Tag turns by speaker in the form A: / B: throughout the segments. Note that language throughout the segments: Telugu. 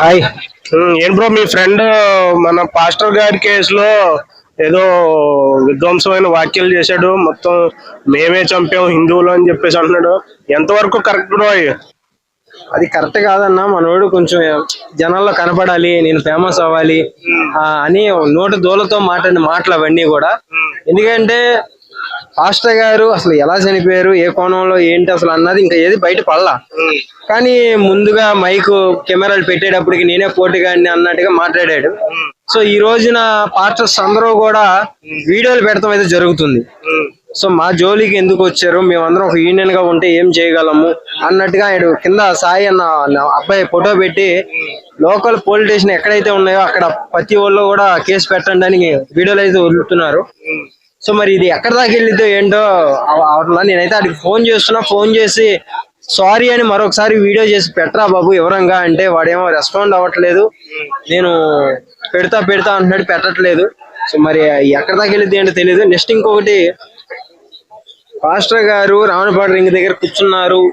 A: హాయ్
B: ఏం బ్రో మీ ఫ్రెండ్ మన పాస్టర్ గారి కేసులో ఏదో విధ్వంసమైన వ్యాఖ్యలు చేశాడు. మొత్తం మేమే చంపాం హిందువులు అని చెప్పేసి అంటున్నాడు. ఎంతవరకు కరెక్ట్ బ్రో అయ్యి
A: అది కరెక్ట్ కాదన్న మనోడు కొంచెం జనాల్లో కనపడాలి నేను ఫేమస్ అవ్వాలి అని నోటి దూలతో మాట్లాడిన మాటలు అవన్నీ కూడా. ఎందుకంటే పాస్టర్ గారు అసలు ఎలా చనిపోయారు ఏ కోణంలో ఏంటి అసలు అన్నది ఇంకా ఏది బయట పడలా. కానీ ముందుగా మైక్ కెమెరాలు పెట్టేటప్పటికి నేనే పోటీగాడిని అన్నట్టుగా మాట్లాడాడు. సో ఈ రోజున పాస్టర్స్ అందరూ కూడా వీడియోలు పెడతాం అయితే జరుగుతుంది. సో మా జోలికి ఎందుకు వచ్చారు మేమందరం ఒక యూనియన్గా ఉంటే ఏం చేయగలము అన్నట్టుగా ఆయన కింద సాయి అన్న అబ్బాయి ఫోటో పెట్టి లోకల్ పోలీస్ స్టేషన్ ఎక్కడైతే ఉన్నాయో అక్కడ ప్రతి ఒళ్ళు కూడా కేసు పెట్టండి అని వీడియోలు అయితే వదులుతున్నారు. సో మరి ఇది ఎక్కడ దాకా వెళ్ళిద్దో ఏంటో అవ- అవట్లా. నేనైతే అడిగి ఫోన్ చేస్తున్నా. ఫోన్ చేసి సారీ అని మరొకసారి వీడియో చేసి పెట్టరా బాబు వివరంగా అంటే వాడేమో రెస్పాండ్ అవ్వట్లేదు. నేను పెడతా పెడతా అంటున్నాడు. పెట్టట్లేదు. సో మరి ఎక్కడ దాకా వెళ్ళిద్ది ఏంటో తెలియదు నెక్స్ట్ ఇంకొకటి పాస్టర్ గారు రావణపాడు రింగ్ దగ్గర కూర్చున్నారు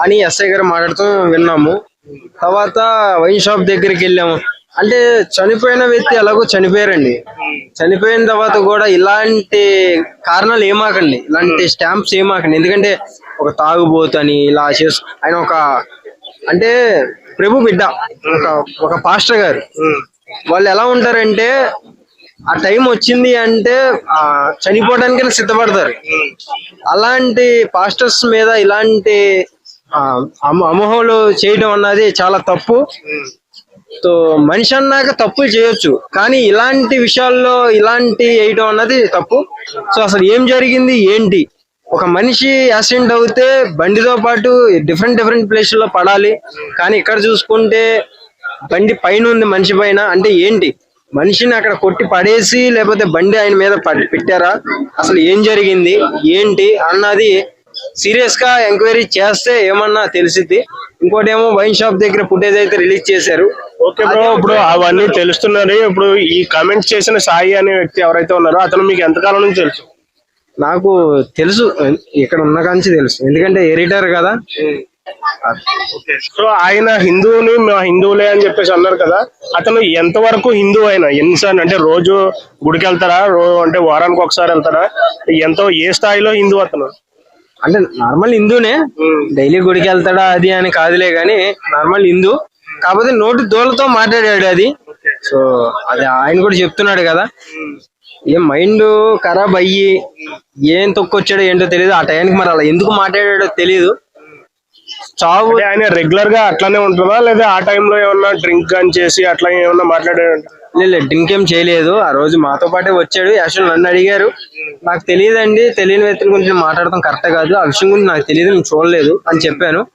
A: అని ఎస్ఐ గారు మాట్లాడుతూ విన్నాము. తర్వాత వైన్ షాప్ దగ్గరికి వెళ్ళాము. అంటే చనిపోయిన వ్యక్తి ఎలాగో చనిపోయారండి. చనిపోయిన తర్వాత కూడా ఇలాంటి కారణాలు ఏమాకండి. ఇలాంటి స్టాంప్స్ ఏమాకండి. ఎందుకంటే ఒక తాగుబోతు అని ఇలా చేసు ఆయన ఒక అంటే ప్రభు బిడ్డ ఒక ఒక పాస్టర్ గారు. వాళ్ళు ఎలా ఉంటారంటే ఆ టైం వచ్చింది అంటే ఆ చనిపోవడానికైనా సిద్ధపడతారు. అలాంటి పాస్టర్స్ మీద ఇలాంటి అమోహాలు చేయడం అన్నది చాలా తప్పు. సో మనిషి అన్నాక తప్పులు చేయొచ్చు కానీ ఇలాంటి విషయాల్లో ఇలాంటి వేయడం అన్నది తప్పు. సో అసలు ఏం జరిగింది ఏంటి? ఒక మనిషి యాక్సిడెంట్ అవుతే బండితో పాటు డిఫరెంట్ డిఫరెంట్ ప్లేసుల్లో పడాలి కానీ ఇక్కడ చూసుకుంటే బండి పైన ఉంది మనిషి పైన. అంటే ఏంటి? మనిషిని అక్కడ కొట్టి పడేసి లేకపోతే బండి ఆయన మీద పెట్టారా? అసలు ఏం జరిగింది? ఏంటి? అన్నది సీరియస్గా ఎంక్వైరీ చేస్తే ఏమన్నా తెలిసిద్ది. ఇంకోటి ఏమో వైన్ షాప్ దగ్గర ఫుటేజ్ అయితే రిలీజ్ చేశారు.
B: Okay bro. ఇప్పుడు అవన్నీ తెలుస్తున్నారు ఇప్పుడు ఈ కామెంట్ చేసిన సాయి అనే వ్యక్తి ఎవరైతే ఉన్నారో అతను మీకు ఎంతకాలం నుంచి తెలుసు?
A: నాకు తెలుసు. ఇక్కడ ఉన్న కాంచి తెలుసు. ఎందుకంటే ఎడిటర్ కదా.
B: సో ఆయన హిందువుని మేము హిందువులే అని చెప్పేసి అన్నారు కదా. అతను ఎంత వరకు హిందువు అయినా? ఎన్నిసార్లు? అంటే రోజు గుడికి వెళ్తారా రోజు అంటే వారానికి ఒకసారి వెళ్తారా? ఎంతో ఏ స్థాయిలో హిందూ అతను?
A: అంటే నార్మల్ హిందూనే. డైలీ గుడికి వెళ్తాడా అది అని కాదులే గాని నార్మల్ హిందూ. కాకపోతే నోటి దోలతో మాట్లాడాడు అది. సో అది ఆయన కూడా చెప్తున్నాడు కదా. ఏం మైండ్ ఖరాబ్ అయ్యి ఏం తొక్కొచ్చాడో ఏంటో తెలియదు ఆ టైంకి మరి అలా ఎందుకు మాట్లాడాడో తెలియదు చావు
B: ఆయన రెగ్యులర్గా అట్లానే ఉంటుందా? లేదా ఆ టైంలో ఏమన్నా డ్రింక్ కానీ చేసి అట్లా ఏమన్నా మాట్లాడాడు
A: లేదు డ్రింక్ ఏం చేయలేదు. ఆ రోజు మాతో పాటే వచ్చాడు. యాక్చువల్ నన్ను అడిగారు. నాకు తెలియదండి. తెలియని వ్యక్తుల గురించి మాట్లాడటం కరెక్ట్ కాదు. ఆ విషయం గురించి నాకు తెలియదు. నేను చూడలేదు అని చెప్పాను.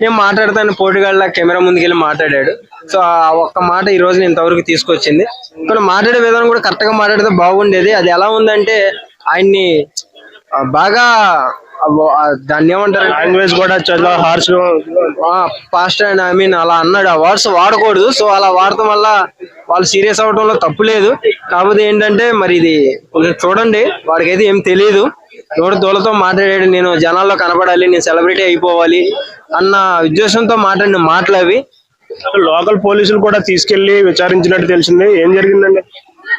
A: నేను మాట్లాడతాను. పోటీగాళ్ళ కెమెరా ముందుకు వెళ్ళి మాట్లాడాడు. సో ఆ ఒక్క మాట ఈ రోజు ఇంతవరకు తీసుకొచ్చింది. ఇక్కడ మాట్లాడే విధానం కూడా కరెక్ట్గా మాట్లాడితే బాగుండేది. అది ఎలా ఉందంటే ఆయన్ని బాగా దాన్ని ఏమంటారు?
B: లాంగ్వేజ్ కూడా చాలా harsh
A: past and I mean అలా అన్నాడు. ఆ వర్డ్స్ వాడకూడదు. సో అలా వాడటం వల్ల వాళ్ళు సీరియస్ అవడంలో తప్పు లేదు. కాకపోతే ఏంటంటే మరి ఇది కొంచెం చూడండి. వాడికైతే ఏం తెలియదు నోటి దోలతో మాట్లాడాడు నేను జనాల్లో కనపడాలి నేను సెలబ్రిటీ అయిపోవాలి అన్న ఉద్దేశంతో మాట్లాడిన మాటలు అవి.
B: లోకల్ పోలీసులు కూడా తీసుకెళ్ళి విచారించినట్టు తెలిసింది. ఏం జరిగిందండి?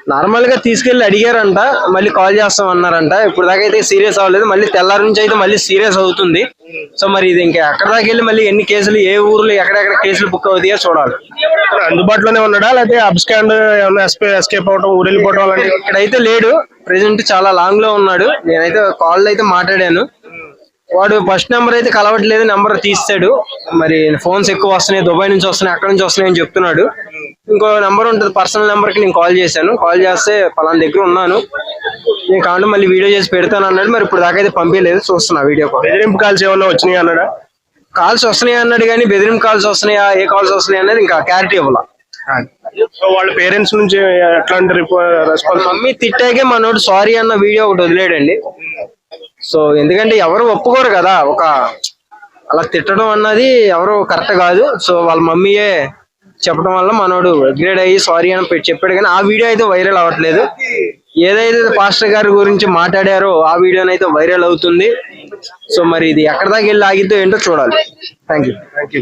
A: నార్మల్గా తీసుకెళ్ళి అడిగారంట మళ్ళీ కాల్ చేస్తాం అన్నారంట ఇప్పుడు దాకా అయితే సీరియస్ అవ్వలేదు. మళ్ళీ తెల్లారి నుంచి అయితే మళ్ళీ సీరియస్ అవుతుంది. సో మరి ఇది ఇంకా ఎక్కడ దాకా వెళ్ళి మళ్ళీ ఎన్ని కేసులు ఏ ఊర్లో ఎక్కడెక్కడ కేసులు బుక్ అవుతాయో చూడాలి.
B: అందుబాటులోనే ఉన్నాడా? లేకపోతే అబ్స్కాండ్ ఎస్కేప్ అవడం ఊరు వెళ్ళిపోవడం అలాంటి
A: ఇక్కడైతే లేడు. ప్రెసెంట్ చాలా లాంగ్లో ఉన్నాడు. నేనైతే కాల్ అయితే మాట్లాడాను. వాడు ఫస్ట్ నెంబర్ అయితే కలవట్లేదు నెంబర్ తీస్తాడు. మరి ఫోన్స్ ఎక్కువ వస్తున్నాయి దుబాయ్ నుంచి వస్తున్నాయి అక్కడ నుంచి వస్తున్నాయి అని చెప్తున్నాడు. ఇంకో నెంబర్ ఉంటుంది పర్సనల్ నెంబర్కి నేను కాల్ చేశాను. కాల్ చేస్తే పలానా దగ్గర ఉన్నాను. నేను కావాలి మళ్ళీ వీడియో చేసి పెడతాను అన్నాడు. మరి ఇప్పుడు దాకా అయితే పంపించలేదు చూస్తున్నా వీడియో కాల్.
B: బెదిరింపు కాల్స్ ఏమన్నా వచ్చినాయి అన్నాడా?
A: కాల్స్ వస్తున్నాయి అన్నాడు కానీ బెదిరింపు కాల్స్ వస్తున్నాయా ఏ కాల్స్ వస్తున్నాయి అనేది ఇంకా క్లారిటీ ఇవ్వాల.
B: సో వాళ్ళ పేరెంట్స్ నుంచి ఎట్లాంటి రెస్పాన్స్
A: మమ్మీ తిట్టాకే మనోడు సారీ అన్న వీడియో ఒకటి వదిలేడండి. సో ఎందుకంటే ఎవరు ఒప్పుకోరు కదా ఒక అలా తిట్టడం అన్నది ఎవరు కరెక్ట్ కాదు. సో వాళ్ళ మమ్మీయే చెప్పడం వల్ల మనోడు అగ్రేడ్ అయ్యి సారీ అని పెట్టి చెప్పాడు కానీ ఆ వీడియో అయితే వైరల్ అవ్వట్లేదు. ఏదైతే పాస్టర్ గారి గురించి మాట్లాడారో ఆ వీడియోనైతే వైరల్ అవుతుంది. సో మరి ఇది ఎక్కడ దాకా వెళ్ళి ఆగిద్దో ఏంటో చూడాలి. Thank you
B: thank you